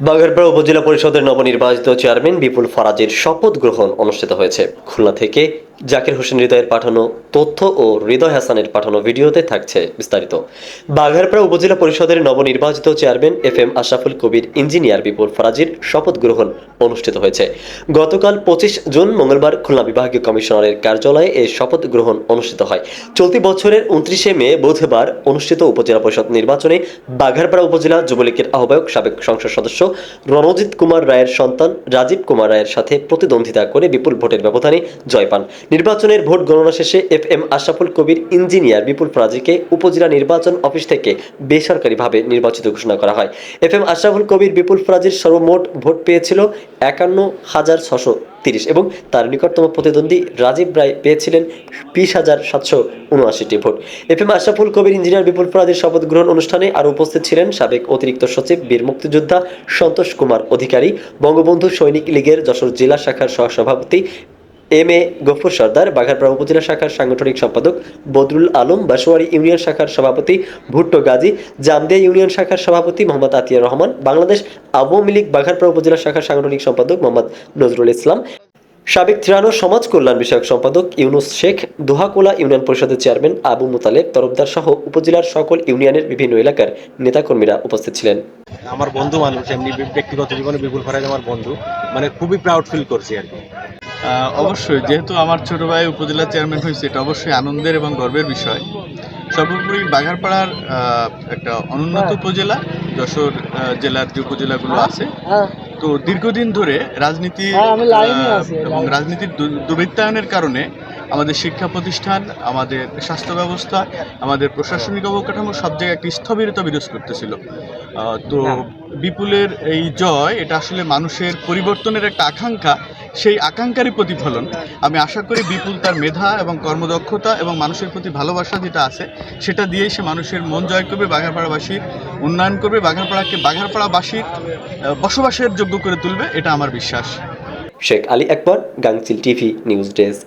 বাঘারপাড়া উপজেলা পরিষদের নবনির্বাচিত চেয়ারম্যান বিপুল ফরাজের শপথ গ্রহণ অনুষ্ঠিত হয়েছে। খুলনা থেকে জাকির হোসেন হৃদয়ের পাঠানো তথ্য ও হৃদয় হাসানের পাঠানো ভিডিওতে থাকছে বিস্তারিত। বাঘারপাড়া উপজেলা পরিষদের নবনির্বাচিত chairman F M Ashraful Kabir, engineer Bipul ফরাজের শপথ গ্রহণ অনুষ্ঠিত হয়েছে। গতকাল পঁচিশ জুন মঙ্গলবার খুলনা বিভাগীয় কমিশনারের কার্যালয়ে এই শপথ গ্রহণ অনুষ্ঠিত হয়। চলতি বছরের উনত্রিশে মে বুধবার অনুষ্ঠিত উপজেলা পরিষদ নির্বাচনে বাঘারপাড়া উপজেলা যুবলীগের আহ্বায়ক সাবেক সংসদ সদস্য রণজিৎ কুমার রায়ের সন্তান রাজীব কুমার রায়ের সাথে প্রতিদ্বন্দ্বিতা করে বিপুল ভোটের ব্যবধানে জয় পান। নির্বাচনের ভোট গণনা শেষে F M Ashraful Kabir engineer Bipul ফরাজিকে উপজেলা নির্বাচন অফিস থেকে বেসরকারিভাবে নির্বাচিত ঘোষণা করা হয়। এফ এম আশরাফুল কবির বিপুল ফরাজির সর্বমোট ভোট পেয়েছিল একান্ন হাজার ছশো তিরিশ এবং তার নিকটতম প্রতিদ্বন্দ্বী রাজীব রায় পেয়েছিলেন বিশ হাজার সাতশো উনআশিটি vote. F M Ashraful Kabir engineer Bipul ফরাজির শপথ গ্রহণ অনুষ্ঠানে আরও উপস্থিত ছিলেন সাবেক অতিরিক্ত সচিব বীর মুক্তিযোদ্ধা সন্তোষ কুমার অধিকারী, বঙ্গবন্ধু সৈনিক লীগের যশোর জেলা শাখার সহসভাপতি এম এ গফুর সর্দার, বাঘারপাড়া উপজেলা শাখার সাংগঠনিক সম্পাদক বদরুল আলম, বাসোয়ারি ইউনিয়ন শাখার সভাপতি ভুট্টো গাজী, জামদিয়া ইউনিয়ন শাখার সভাপতি মোহাম্মদ আতিয়া রহমান, বাংলাদেশ আওয়ামী লীগ বাঘারপাড়া উপজেলা শাখার সাংগঠনিক সম্পাদক মোহাম্মদ নজরুল ইসলাম, সাবেক ত্রাণ সমাজ কল্যাণ বিষয়ক সম্পাদক ইউনুস শেখ, দোহাকোলা ইউনিয়ন পরিষদের চেয়ারম্যান আবু মুতালেব, তরফদার সহ উপজেলার সকল ইউনিয়নের বিভিন্ন এলাকার নেতাকর্মীরা উপস্থিত ছিলেন। আমার বন্ধু মানুষ, এমনি ব্যক্তিগত জীবনে বিপুল ফরাজ আমার বন্ধু মানে খুবই প্রাউড ফিল করছি আর কি। অবশ্যই যেহেতু আমার ছোট ভাই উপজেলা চেয়ারম্যান হয়েছে এটা অবশ্যই আনন্দের এবং গর্বের বিষয়। সর্বোপরি বাঘারপাড়ার একটা অনুন্নত উপজেলা যশোর জেলার যে উপজেলাগুলো আছে। তো দীর্ঘদিন ধরে রাজনীতি এবং রাজনীতির দুর্বৃত্তায়নের কারণে আমাদের শিক্ষা প্রতিষ্ঠান আমাদের স্বাস্থ্য ব্যবস্থা আমাদের প্রশাসনিক অবকাঠামো সব জায়গায় একটি স্থবিরতা বিরাজ করতেছিল। তো বিপুলের এই জয় এটা আসলে মানুষের পরিবর্তনের একটা আকাঙ্ক্ষা। সেই আকাঙ্ক্ষারই প্রতিফলন। আমি আশা করি বিপুল তার মেধা এবং কর্মদক্ষতা এবং মানুষের প্রতি ভালোবাসা যেটা আছে সেটা দিয়েই সে মানুষের মন জয় করবে বাঘারপাড়াবাসীর উন্নয়ন করবে বাঘারপাড়াকে বাঘারপাড়াবাসীর বসবাসের যোগ্য করে তুলবে এটা আমার বিশ্বাস। শেখ আলী একবার Gangchil TV news desk.